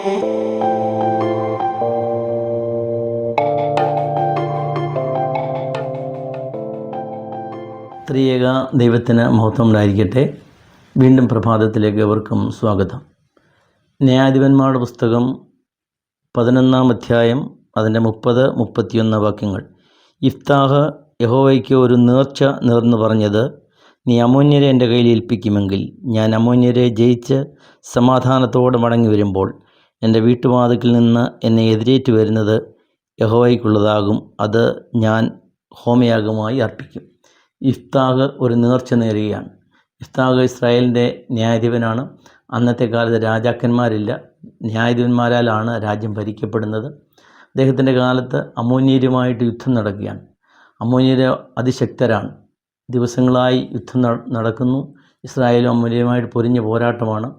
ത്രിയേക ദൈവത്തിന് മഹത്വം ഉണ്ടായിരിക്കട്ടെ വീണ്ടും പ്രഭാതത്തിലേക്ക് എവർക്കും സ്വാഗതം. ന്യായാധിപന്മാരുടെ പുസ്തകം പതിനൊന്നാം അധ്യായം അതിന്റെ മുപ്പത് മുപ്പത്തിയൊന്ന് വാക്യങ്ങൾ. ഇഫ്താഹ് യഹോവയ്ക്ക് ഒരു നേർച്ച നേർന്നു പറഞ്ഞത് നീ അമോന്യരെ എന്റെ കയ്യിൽ ഏൽപ്പിക്കുമെങ്കിൽ ഞാൻ അമോന്യരെ ജയിച്ച് സമാധാനത്തോടെ മടങ്ങി വരുമ്പോൾ എന്റെ വീട്ടുവാതിക്കിൽ നിന്ന് എന്നെ എതിരേറ്റ് വരുന്നത് യഹോവയ്ക്കുള്ളതാകും. അത് ഞാൻ ഹോമയാഗമായി അർപ്പിക്കും. ഇഫ്താഹ് ഒരു നേർച്ച നേരുകയാണ്. ഇഫ്താഹ് ഇസ്രായേലിന്റെ ന്യായാധിപനാണ്. അന്നത്തെ കാലത്ത് രാജാക്കന്മാരില്ല. ന്യായാധിപന്മാരാലാണ് രാജ്യം ഭരിക്കപ്പെടുന്നത്. അദ്ദേഹത്തിന്റെ കാലത്ത് അമോന്യരുമായിട്ട് യുദ്ധം നടക്കുകയാണ്. അമോന്യര് അതിശക്തരാണ്. ദിവസങ്ങളായി യുദ്ധം നടക്കുന്നു. ഇസ്രായേലും അമോന്യരുമായിട്ട് പൊരിഞ്ഞ പോരാട്ടമാണ്.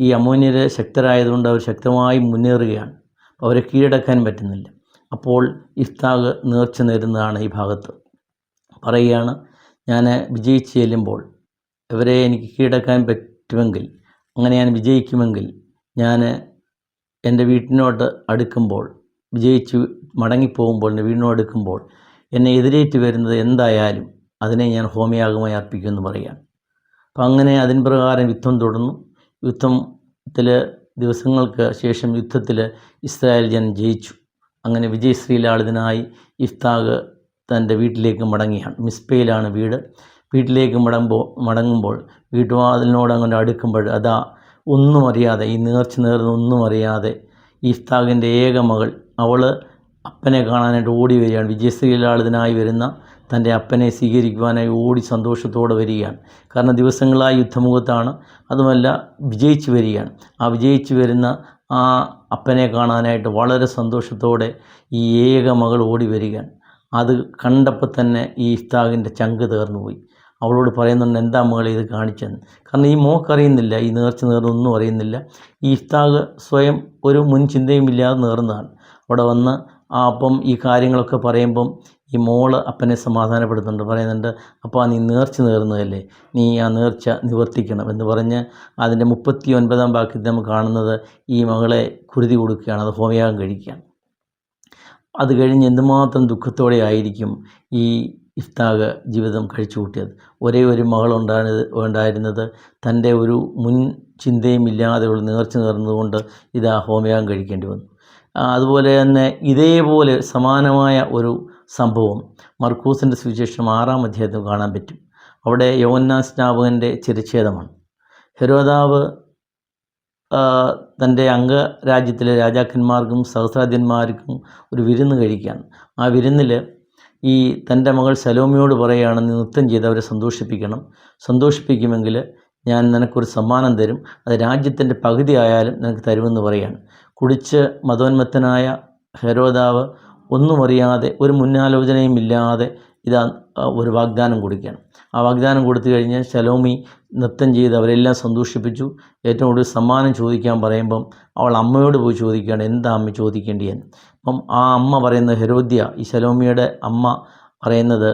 ഈ അമോനിയർ ശക്തരായതുകൊണ്ട് അവർ ശക്തമായി മുന്നേറുകയാണ്. അവരെ കീഴടക്കാൻ പറ്റുന്നില്ല. അപ്പോൾ ഇഫ്താഗ് നേർച്ച നേരുന്നതാണ് ഈ ഭാഗത്ത്. പറയുകയാണ് ഞാൻ വിജയിച്ച് ചെല്ലുമ്പോൾ ഇവരെ എനിക്ക് കീഴടക്കാൻ പറ്റുമെങ്കിൽ അങ്ങനെ ഞാൻ വിജയിക്കുമെങ്കിൽ ഞാൻ എന്റെ വീട്ടിനോട്ട് അടുക്കുമ്പോൾ വിജയിച്ച് മടങ്ങിപ്പോകുമ്പോൾ എന്റെ വീടിനോട് അടുക്കുമ്പോൾ എന്നെ എതിരേറ്റ് വരുന്നത് എന്തായാലും അതിനെ ഞാൻ ഹോമയാഗമായി അർപ്പിക്കുമെന്ന് പറയുകയാണ്. അപ്പം അങ്ങനെ അതിൻ പ്രകാരം യുദ്ധം തുടർന്നു. യുദ്ധത്തിൽ ദിവസങ്ങൾക്ക് ശേഷം യുദ്ധത്തിൽ ഇസ്രായേൽ ജനം ജയിച്ചു. അങ്ങനെ വിജയശ്രീലാളിതനായി ഇഫ്താഗ് തന്റെ വീട്ടിലേക്ക് മടങ്ങിയാണ്. മിസ്പയിലാണ് വീട്. വീട്ടിലേക്ക് മടങ്ങുമ്പോൾ മടങ്ങുമ്പോൾ വീട്ടുവാതിലിനോട് അങ്ങനെ അടുക്കുമ്പോൾ അതാ ഒന്നും അറിയാതെ ഈ നേർച്ച നേർന്ന് ഒന്നും അറിയാതെ ഇഫ്താഗിന്റെ ഏക മകൾ. അവൾ അപ്പനെ കാണാനായിട്ട് ഓടി വരികയാണ്. വിജയശ്രീലാളിതനായി വരുന്ന തന്റെ അപ്പനെ സ്വീകരിക്കുവാനായി ഓടി സന്തോഷത്തോടെ വരികയാണ്. കാരണം ദിവസങ്ങളായി യുദ്ധമുഖത്താണ് അതുമല്ല വിജയിച്ചു വരികയാണ്. ആ വിജയിച്ചു വരുന്ന ആ അപ്പനെ കാണാനായിട്ട് വളരെ സന്തോഷത്തോടെ ഈ ഏക മകൾ ഓടി വരികയാണ്. അത് കണ്ടപ്പോൾ തന്നെ ഈ ഇഫ്താഖിന്റെ ചങ്ക് തീർന്നു പോയി അവളോട് പറയുന്നുണ്ട് എന്താ മകളെ ഇത് കാണിച്ചെന്ന് കാരണം ഈ മോക്കറിയുന്നില്ല ഈ നേർച്ച നേർന്നൊന്നും അറിയുന്നില്ല. ഈ ഇഫ്താഖ് സ്വയം ഒരു മുൻ ചിന്തയും ഇല്ലാതെ നേർന്നതാണ്. അവിടെ വന്ന് അപ്പം ഈ കാര്യങ്ങളൊക്കെ പറയുമ്പം ഈ മോൾ അപ്പനെ സമാധാനപ്പെടുത്തുന്നുണ്ട് പറയുന്നുണ്ട് അപ്പോൾ നീ നേർച്ച നേർന്നതല്ലേ? നീ ആ നേർച്ച നിവർത്തിക്കണം എന്ന് പറഞ്ഞ് അതിന്റെ മുപ്പത്തി ഒൻപതാം ബാക്കി നമ്മൾ കാണുന്നത് ഈ മകളെ കുരുതി കൊടുക്കുകയാണ് അത് ഹോമയാഗം കഴിക്കുകയാണ്. അത് കഴിഞ്ഞ് എന്തുമാത്രം ദുഃഖത്തോടെ ആയിരിക്കും ഈ ഇഫ്താഗ് ജീവിതം കഴിച്ചു കൂട്ടിയത്? ഒരേ ഒരു മകളുണ്ടായത് ഉണ്ടായിരുന്നത് തന്റെ ഒരു മുൻ ചിന്തയും ഇല്ലാതെ ഉള്ള നേർച്ച നേർന്നതുകൊണ്ട് ഇത് ആ ഹോമയാഗം കഴിക്കേണ്ടി വന്നു. അതുപോലെ തന്നെ ഇതേപോലെ സമാനമായ ഒരു സംഭവം മർക്കൂസിന്റെ സുവിശേഷം ആറാം അധ്യായത്തിൽ കാണാൻ പറ്റും. അവിടെ യോന്നാ സ്നാപകന്റെ ചിരച്ഛേദമാണ് ഹെരോദാവ് തന്റെ അംഗരാജ്യത്തിലെ രാജാക്കന്മാർക്കും സഹസ്രാധ്യന്മാർക്കും ഒരു വിരുന്ന് കഴിക്കുകയാണ്. ആ വിരുന്നിൽ ഈ തന്റെ മകൾ സലോമിയോട് പറയുകയാണ് നീ നൃത്തം ചെയ്ത് അവരെ സന്തോഷിപ്പിക്കണം. സന്തോഷിപ്പിക്കുമെങ്കിൽ ഞാൻ നിനക്കൊരു സമ്മാനം തരും. അത് രാജ്യത്തിന്റെ പകുതി ആയാലും നിനക്ക് തരുമെന്ന് പറയാണ്. കുടിച്ച് മതോന്മത്തനായ ഹെരോദാവ് ഒന്നും അറിയാതെ ഒരു മുന്നാലോചനയും ഇല്ലാതെ ഇതാ ഒരു വാഗ്ദാനം കൊടുക്കുകയാണ്. ആ വാഗ്ദാനം കൊടുത്തു കഴിഞ്ഞ് ശലോമി നൃത്തം ചെയ്ത് അവരെല്ലാം സന്തോഷിപ്പിച്ചു. ഏറ്റവും കൂടുതൽ സമ്മാനം ചോദിക്കാൻ പറയുമ്പം അവൾ അമ്മയോട് പോയി ചോദിക്കുകയാണ് എന്താ അമ്മ ചോദിക്കേണ്ടിയെന്ന്? അപ്പം ആ അമ്മ പറയുന്നത് ഹെരോദ്യ ഈ ശലോമിയുടെ അമ്മ പറയുന്നത്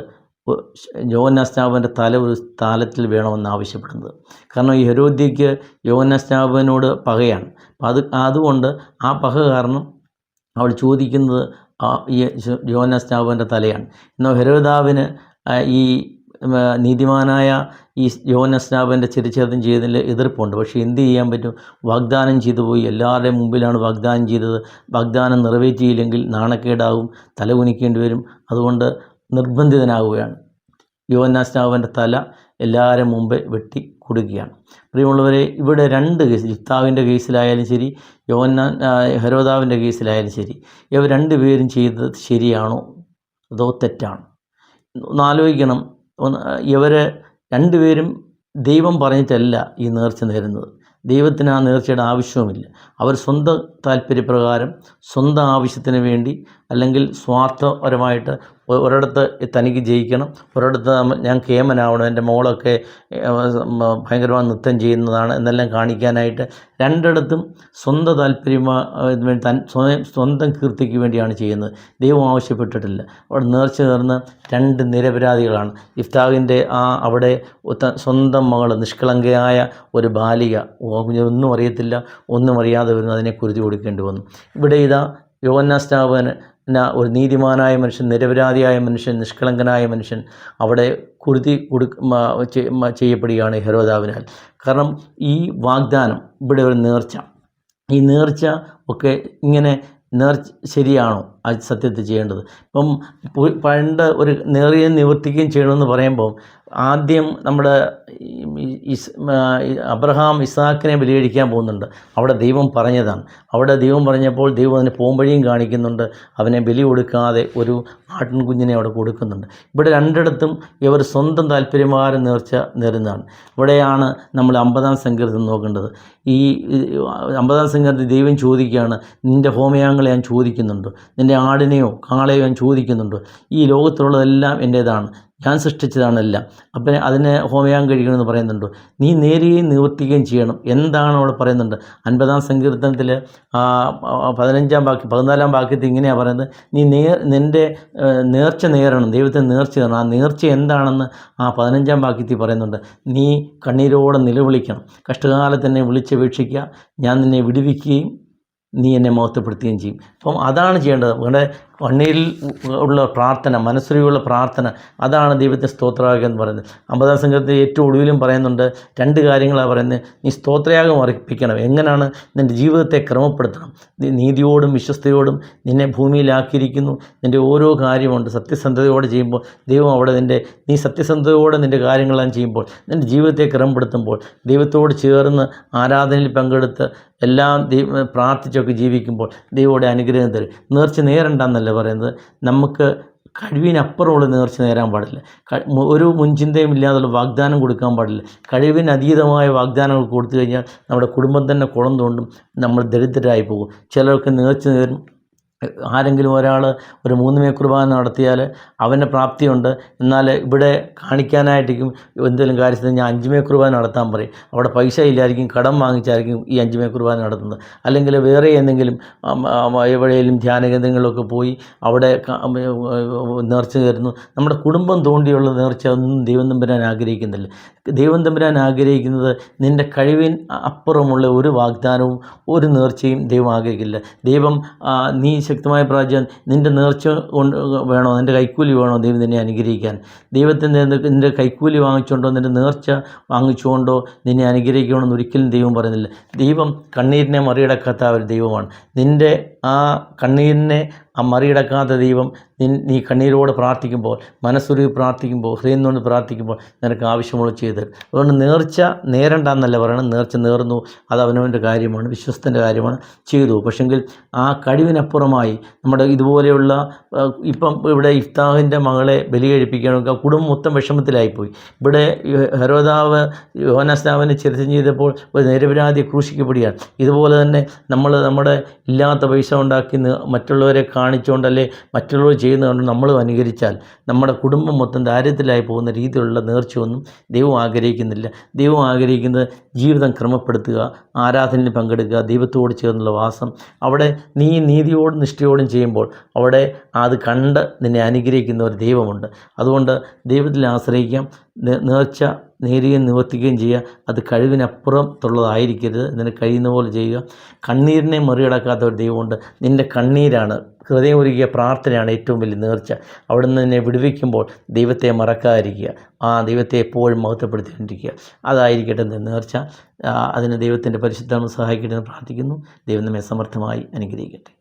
യോവന്നാസ്നാപന്റെ തല ഒരു താലത്തിൽ വേണമെന്ന് ആവശ്യപ്പെടുന്നത്. കാരണം ഹെരോദ്യയ്ക്ക് യോവന്നാസ്നാപനോട് പകയാണ്. അപ്പം അത് അതുകൊണ്ട് ആ പക കാരണം അവൾ ചോദിക്കുന്നത് ഈ യോവന്നാസ്നാപന്റെ തലയാണ്. എന്നാൽ ഹെരോദാവിന് ഈ നീതിമാനായ ഈ യോവന്നാസ്നാപന്റെ ചിരച്ഛേദം ചെയ്തതിൽ എതിർപ്പുണ്ട്. പക്ഷേ എന്ത് ചെയ്യാൻ പറ്റും? വാഗ്ദാനം ചെയ്തു പോയി. എല്ലാവരുടെയും മുമ്പിലാണ് വാഗ്ദാനം ചെയ്തത്. വാഗ്ദാനം നിറവേറ്റിയില്ലെങ്കിൽ നാണക്കേടാവും തല കുനിക്കേണ്ടി വരും. അതുകൊണ്ട് നിർബന്ധിതനാവുകയാണ് യോന്നാസ്നാവന്റെ തല എല്ലാവരും മുമ്പേ വെട്ടി കൊടുക്കുകയാണ് പ്രിയമുള്ളവരെ ഇവിടെ രണ്ട് കേസ് ഇഫ്താവിന്റെ കേസിലായാലും ശരി യോന്ന ഹരോദാവിന്റെ കേസിലായാലും ശരി ഇവർ രണ്ടുപേരും ചെയ്തത് ശരിയാണോ അതോ തെറ്റാണ്? ഒന്ന് ആലോചിക്കണം ഇവർ രണ്ടുപേരും ദൈവം പറഞ്ഞിട്ടല്ല ഈ നേർച്ച നേരുന്നത്. ദൈവത്തിന് ആ നേർച്ചയുടെ ആവശ്യവുമില്ല. അവർ സ്വന്തം താല്പര്യപ്രകാരം സ്വന്തം ആവശ്യത്തിന് വേണ്ടി അല്ലെങ്കിൽ സ്വാർത്ഥപരമായിട്ട് ഒരിടത്ത് തനിക്ക് ജയിക്കണം ഒരിടത്ത് ഞാൻ കേമനാവണം എന്റെ മോളൊക്കെ ഭയങ്കരമായി നൃത്തം ചെയ്യുന്നതാണ് എന്നെല്ലാം കാണിക്കാനായിട്ട് രണ്ടിടത്തും സ്വന്തം താല്പര്യമാ വേണ്ടി തൻ സ്വയം സ്വന്തം കീർത്തിക്ക് വേണ്ടിയാണ് ചെയ്യുന്നത്. ദൈവം ആവശ്യപ്പെട്ടിട്ടില്ല. അവിടെ നേർച്ച നേർന്ന് രണ്ട് നിരപരാധികളാണ്. ഇഫ്താഹിന്റെ ആ അവിടെ സ്വന്തം മകൾ നിഷ്കളങ്കയായ ഒരു ബാലിക ഒന്നും അറിയത്തില്ല ഒന്നും അറിയാതെ വരുന്ന അതിനെ കുരുതി കൊടുക്കേണ്ടി വന്നു. ഇവിടെ ഇതാ യോന്നാസ്റ്റാപന ഒരു നീതിമാനായ മനുഷ്യൻ നിരപരാധിയായ മനുഷ്യൻ നിഷ്കളങ്കനായ മനുഷ്യൻ അവിടെ കുരുതി മ- ചെയ്യപ്പെടുകയാണ് ഹെരോദാവിനാൽ. കാരണം ഈ വാഗ്ദാനം ഇവിടെ ഒരു നേർച്ച. ഈ നേർച്ച ഒക്കെ ഇങ്ങനെ നേർച്ച ശരിയാണോ? അത് സത്യത്തിൽ ചെയ്യേണ്ടത്. ഇപ്പം പണ്ട് ഒരു നേറിയ നിവർത്തിക്കുകയും ചെയ്യണമെന്ന് പറയുമ്പോൾ ആദ്യം നമ്മുടെ അബ്രഹാം ഇസാക്കിനെ ബലികഴിക്കാൻ പോകുന്നുണ്ട്. അവിടെ ദൈവം പറഞ്ഞതാണ്. അവിടെ ദൈവം പറഞ്ഞപ്പോൾ ദൈവം അതിന് പോംവഴിയും കാണിക്കുന്നുണ്ട്. അവനെ ബലി കൊടുക്കാതെ ഒരു ആട്ടിൻകുഞ്ഞിനെ അവിടെ കൊടുക്കുന്നുണ്ട്. ഇവിടെ രണ്ടിടത്തും ഇവർ സ്വന്തം താല്പര്യമാരും നേർച്ച നേരുന്നതാണ് ഇവിടെയാണ് നമ്മൾ അമ്പതാം സങ്കീർത്തം നോക്കേണ്ടത്. ഈ അമ്പതാം സങ്കീർത്തത്തിൽ ദൈവം ചോദിക്കുകയാണ് നിന്റെ ഹോമയാങ്ങളെ ഞാൻ ചോദിക്കുന്നുണ്ട്. നിന്റെ ആടിനെയോ കാളയോ ഞാൻ ചോദിക്കുന്നുണ്ട്. ഈ ലോകത്തുള്ളതെല്ലാം എന്റേതാണ്. ഞാൻ സൃഷ്ടിച്ചതാണ് എല്ലാം അപ്പം അതിനെ ഹോമയാൻ കഴിക്കണമെന്ന് പറയുന്നുണ്ട്. നീ നേരുകയും നിവർത്തിക്കുകയും ചെയ്യണം. എന്താണ് അവിടെ പറയുന്നുണ്ട് അൻപതാം സങ്കീർത്തനത്തിൽ പതിനഞ്ചാം വാക്യം പതിനാലാം വാക്യത്തിൽ ഇങ്ങനെയാണ് പറയുന്നത്. നീ നേർ നിന്റെ നേർച്ച നേരണം. ദൈവത്തെ നേർച്ച നേരണം. ആ നേർച്ച എന്താണെന്ന് ആ പതിനഞ്ചാം വാക്യത്തിൽ പറയുന്നുണ്ട്. നീ കണ്ണീരോടെ നിലവിളിക്കണം. കഷ്ടകാലത്ത് എന്നെ വിളിച്ചപേക്ഷിക്കുക. ഞാൻ നിന്നെ വിടുവിക്കുകയും നീ എന്നെ മഹത്വപ്പെടുത്തുകയും ചെയ്യും. അപ്പം അതാണ് ചെയ്യേണ്ടത്. ഇവിടെ കണ്ണീരിൽ ഉള്ള പ്രാർത്ഥന മനസ്സിലുള്ള പ്രാർത്ഥന അതാണ് ദൈവത്തെ സ്തോത്രയാഗം എന്ന് പറയുന്നത്. അമ്പതാം സംഘത്തിൽ ഏറ്റവും ഒടുവിലും പറയുന്നുണ്ട് രണ്ട് കാര്യങ്ങളാണ് പറയുന്നത്. നീ സ്തോത്രയാഗം അർപ്പിക്കണം. എങ്ങനെയാണ് നിന്റെ ജീവിതത്തെ ക്രമപ്പെടുത്തണം. നീതിയോടും വിശ്വസ്തയോടും നിന്നെ ഭൂമിയിലാക്കിയിരിക്കുന്നു. നിന്റെ ഓരോ കാര്യമുണ്ട്. സത്യസന്ധതയോടെ ചെയ്യുമ്പോൾ ദൈവം അവിടെ നിന്റെ നീ സത്യസന്ധതയോടെ നിന്റെ കാര്യങ്ങളെല്ലാം ചെയ്യുമ്പോൾ നിന്റെ ജീവിതത്തെ ക്രമപ്പെടുത്തുമ്പോൾ ദൈവത്തോട് ചേർന്ന് ആരാധനയിൽ പങ്കെടുത്ത് എല്ലാം പ്രാർത്ഥിച്ചൊക്കെ ജീവിക്കുമ്പോൾ ദൈവയുടെ അനുഗ്രഹം തരും. നേർച്ച നേരണ്ടെന്നല്ല പറയുന്നത്? നമുക്ക് കഴിവിനപ്പുറമുള്ള നേർച്ച നേരാൻ പാടില്ല. ഒരു മുൻചിന്തയും ഇല്ലാതുള്ള വാഗ്ദാനം കൊടുക്കാൻ പാടില്ല. കഴിവിന് അതീതമായ വാഗ്ദാനങ്ങൾ കൊടുത്തു കഴിഞ്ഞാൽ നമ്മുടെ കുടുംബം തന്നെ കുളം തോണ്ടും നമ്മൾ ദരിദ്രരായി പോകും. ചിലർക്ക് നേർച്ച നേരും ആരെങ്കിലും ഒരാൾ ഒരു മൂന്ന് മേ കുർബാന നടത്തിയാൽ അവന് പ്രാപ്തിയുണ്ട്. എന്നാൽ ഇവിടെ കാണിക്കാനായിട്ടിരിക്കും എന്തെങ്കിലും കാര്യത്തിൽ ഞാൻ അഞ്ച് മേ കുർബാന നടത്താൻ പറയും. അവിടെ പൈസ ഇല്ലായിരിക്കും കടം വാങ്ങിച്ചായിരിക്കും ഈ അഞ്ച് മേ കുർബാന നടത്തുന്നത്. അല്ലെങ്കിൽ വേറെ എന്തെങ്കിലും എവിടെയെങ്കിലും ധ്യാന കേന്ദ്രങ്ങളിലൊക്കെ പോയി അവിടെ നേർച്ച കയറുന്നു. നമ്മുടെ കുടുംബം തോണ്ടിയുള്ള നേർച്ച ഒന്നും ദൈവം തമ്പുരാൻ ആഗ്രഹിക്കുന്നില്ല. ദൈവം തമ്പുരാൻ ആഗ്രഹിക്കുന്നത് നിന്റെ കഴിവിൻ അപ്പുറമുള്ള ഒരു വാഗ്ദാനവും ഒരു നേർച്ചയും ദൈവം ആഗ്രഹിക്കില്ല. ദൈവം നീ ശക്തമായ പ്രാജ്യം നിന്റെ നേർച്ച കൊണ്ട് വേണോ? നിന്റെ കൈക്കൂലി വേണോ ദൈവം നിന്നെ അനുഗ്രഹിക്കാൻ? ദൈവത്തിന്റെ നിന്റെ കൈക്കൂലി വാങ്ങിച്ചുകൊണ്ടോ നിന്റെ നേർച്ച വാങ്ങിച്ചുകൊണ്ടോ നിന്നെ അനുഗ്രഹിക്കണമെന്ന് ഒരിക്കലും ദൈവം പറയുന്നില്ല. ദൈവം കണ്ണീരിനെ മറികടക്കാത്ത ഒരു ദൈവമാണ്. നിന്റെ ആ കണ്ണീരിനെ ആ മറികടക്കാത്ത ദൈവം നീ കണ്ണീരോട് പ്രാർത്ഥിക്കുമ്പോൾ മനസ്സുരുകി പ്രാർത്ഥിക്കുമ്പോൾ ഹൃദയം കൊണ്ട് പ്രാർത്ഥിക്കുമ്പോൾ നിനക്ക് ആവശ്യമുള്ള ചെയ്ത് അതുകൊണ്ട് നേർച്ച നേരണ്ട എന്നല്ല പറയണം നേർച്ച നേർന്നു. അത് അവനവന്റെ കാര്യമാണ്. വിശ്വസ്തന്റെ കാര്യമാണ്. ചെയ്തു. പക്ഷെങ്കിൽ ആ കഴിവിനപ്പുറമായി നമ്മുടെ ഇതുപോലെയുള്ള ഇപ്പം ഇവിടെ ഇഫ്താഹിന്റെ മകളെ ബലി കഴിപ്പിക്കുകയാണെങ്കിൽ ആ കുടുംബം മൊത്തം വിഷമത്തിലായിപ്പോയി. ഇവിടെ ഹരോദാവ് യോനാസ്താവിനെ ചരിത്രം ചെയ്തപ്പോൾ ഒരു നിരപരാധി ക്രൂശിക്കപ്പെടുകയാണ്. ഇതുപോലെ തന്നെ നമ്മൾ നമ്മുടെ ഇല്ലാത്ത പൈസ ഉണ്ടാക്കി മറ്റുള്ളവരെ മറ്റുള്ളവരെ കാണിച്ചുകൊണ്ടല്ലേ മറ്റുള്ളവർ ചെയ്യുന്നതുകൊണ്ട് നമ്മളും അനുകരിച്ചാൽ നമ്മുടെ കുടുംബം മൊത്തം ദാരിദ്ര്യത്തിലായി പോകുന്ന രീതിയിലുള്ള നേർച്ചയൊന്നും ദൈവം ആഗ്രഹിക്കുന്നില്ല. ദൈവം ആഗ്രഹിക്കുന്നത് ജീവിതം ക്രമപ്പെടുത്തുക ആരാധനയിൽ പങ്കെടുക്കുക ദൈവത്തോട് ചേർന്നുള്ള വാസം. അവിടെ നീ നീതിയോടും നിഷ്ഠയോടും ചെയ്യുമ്പോൾ അവിടെ അത് കണ്ട് നിന്നെ അനുഗ്രഹിക്കുന്ന ഒരു ദൈവമുണ്ട്. അതുകൊണ്ട് ദൈവത്തിൽ ആശ്രയിക്കാം. നേർച്ച നേരുകയും നിവർത്തിക്കുകയും ചെയ്യുക. അത് കഴിവിനപ്പുറത്തുള്ളതായിരിക്കരുത് നിന്നെ കഴിയുന്ന പോലെ ചെയ്യുക. കണ്ണീരിനെ മറികടക്കാത്ത ഒരു ദൈവമുണ്ട്. നിന്റെ കണ്ണീരാണ് ഹൃദയം ഒരുക്കിയ പ്രാർത്ഥനയാണ് ഏറ്റവും വലിയ നേർച്ച. അവിടെ നിന്ന് വിടുവിക്കുമ്പോൾ ദൈവത്തെ മറക്കാതിരിക്കുക. ആ ദൈവത്തെ എപ്പോഴും മഹത്വപ്പെടുത്തിക്കൊണ്ടിരിക്കുക. അതായിരിക്കട്ടെ നേർച്ച. അതിന് ദൈവത്തിന്റെ പരിശുദ്ധം സഹായിക്കട്ടെ എന്ന് പ്രാർത്ഥിക്കുന്നു. ദൈവം നമ്മെ സമർത്ഥമായി അനുഗ്രഹിക്കട്ടെ.